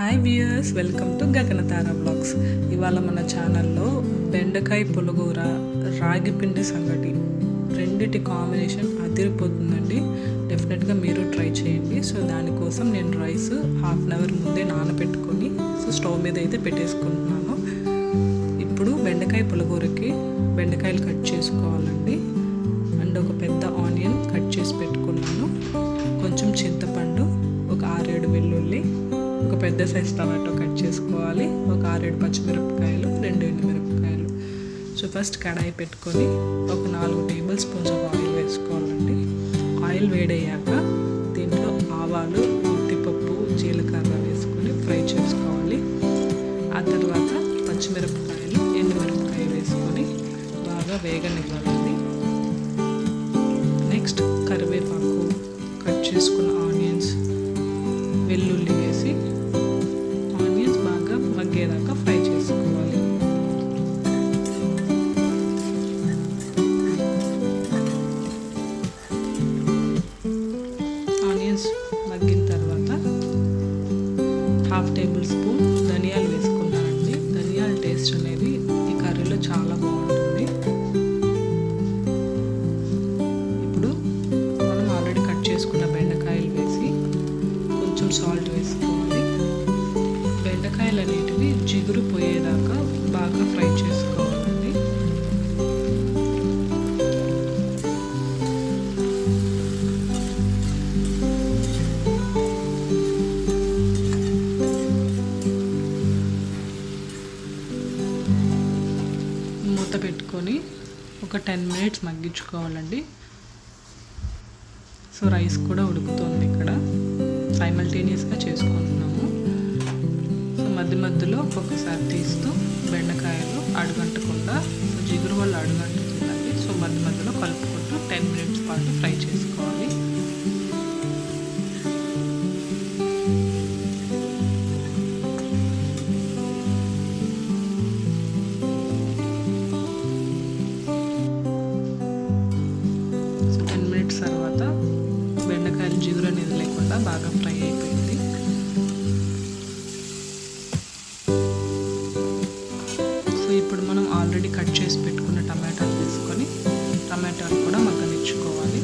Hi viewers welcome to Gaganatara vlogs. ఇవాళ మన ఛానల్లో బెండకాయ పులగూర రాగి పిండి సంగటి రెండిటి కాంబినేషన్ అదిరిపోతుందండి. డెఫినెట్గా మీరు ట్రై చేయండి. సో దానికోసం నేను రైస్ హాఫ్ అన్ అవర్ ముందే నానబెట్టుకొని సో స్టవ్ మీద అయితే పెట్టేసుకుంటున్నాను. ఇప్పుడు బెండకాయ పులగూరకి బెండకాయలు కట్ చేసుకోవాలండి. అండ్ ఒక పెద్ద పెద్ద సైజ్ టమాటో కట్ చేసుకోవాలి. ఒక ఆరేడు పచ్చిమిరపకాయలు రెండు ఎండుమిరపకాయలు. సో ఫస్ట్ కడాయి పెట్టుకొని ఒక నాలుగు టేబుల్ స్పూన్స్ ఆఫ్ ఆయిల్ వేసుకోవాలండి. ఆయిల్ వేడయ్యాక దీంట్లో ఆవాలు ఉత్తిపప్పు జీలకర్ర వేసుకొని ఫ్రై చేసుకోవాలి. ఆ తర్వాత పచ్చిమిరపకాయలు ఎండుమిరపకాయ వేసుకొని బాగా వేగనివ్వాలండి. నెక్స్ట్ కరివేపాకు కట్ చేసుకున్న ఆనియన్స్ మగ్గిన తర్వాత హాఫ్ టేబుల్ స్పూన్ ధనియాలు మూత పెట్టుకొని ఒక టెన్ మినిట్స్ మగ్గించుకోవాలండి. సో రైస్ కూడా ఉడుకుతుంది ఇక్కడ. సైమల్టేనియస్గా చేసుకుంటున్నాము. సో మధ్య మధ్యలో ఒక్కొక్కసారి తీస్తూ బెండకాయలు అడుగంటకుండా సో జిగురు వల్ల అడుగంటుతుందండి. సో మధ్య మధ్యలో కలుపుకుంటూ టెన్ మినిట్స్ పాటు ఫ్రై చేసుకోవాలి. మినిట్స్ తర్వాత బెండకాయలు జిగురు అనేది లేకుండా బాగా ఫ్రై అయిపోయింది. సో ఇప్పుడు మనం ఆల్రెడీ కట్ చేసి పెట్టుకున్న టమాటాలు తీసుకొని టమాటాలు కూడా మగ్గనిచ్చుకోవాలి.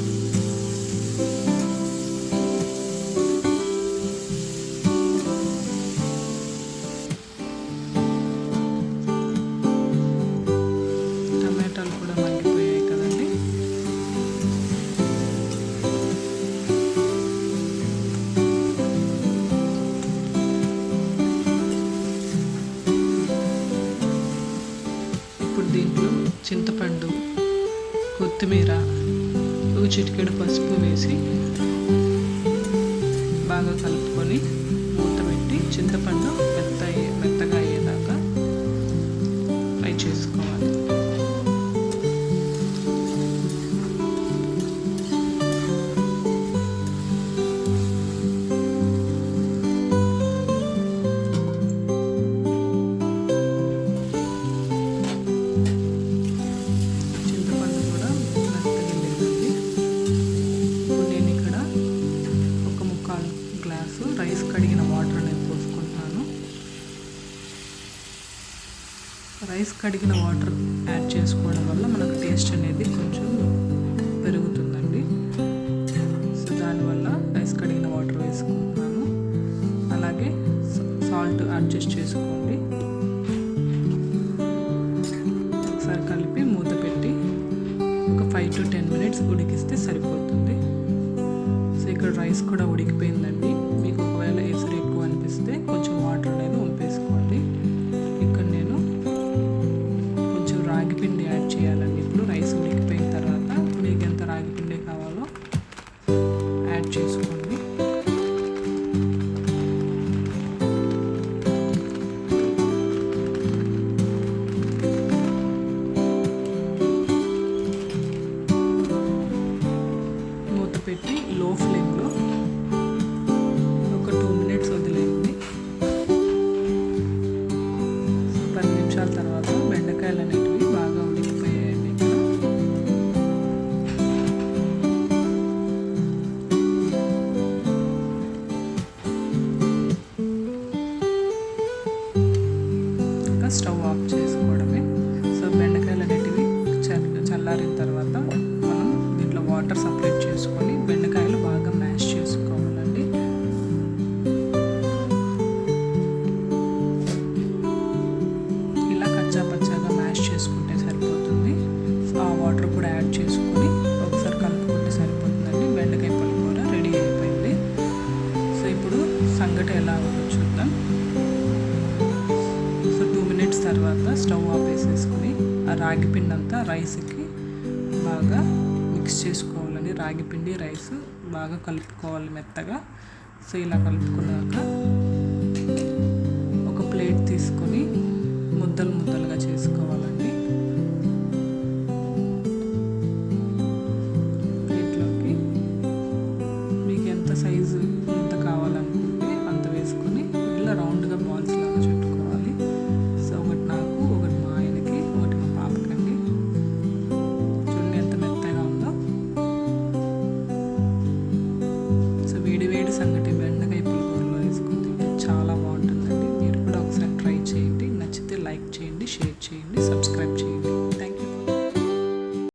చిటికెడు పసుపు వేసి రైస్ కడిగిన వాటర్ యాడ్ చేసుకోవడం వల్ల మనకు టేస్ట్ అనేది కొంచెం పెరుగుతుందండి. సో దానివల్ల రైస్ కడిగిన వాటర్ వేసుకుంటున్నాను. అలాగే సాల్ట్ అడ్జస్ట్ చేసుకోండి. ఒకసారి కలిపి మూత పెట్టి ఒక ఫైవ్ టు టెన్ మినిట్స్ ఉడికిస్తే సరిపోతుంది. సో ఇక్కడ రైస్ కూడా ఉడికిపోయిందండి. మీకు ఒకవేళ ఎసురు ఎక్కువ అనిపిస్తే కొంచెం వాటర్ అనేది పది నిమిషాల తర్వాత బెండకాయలు అనేటివి బాగా ఉడికిపోయాయండి ఇక్కడ. ఇంకా స్టవ్ రాగి పిండి అంతా రైస్కి బాగా మిక్స్ చేసుకోవాలండి. రాగి పిండి రైస్ బాగా కలుపుకోవాలి మెత్తగా. సో ఇలా కలుపుకున్నాక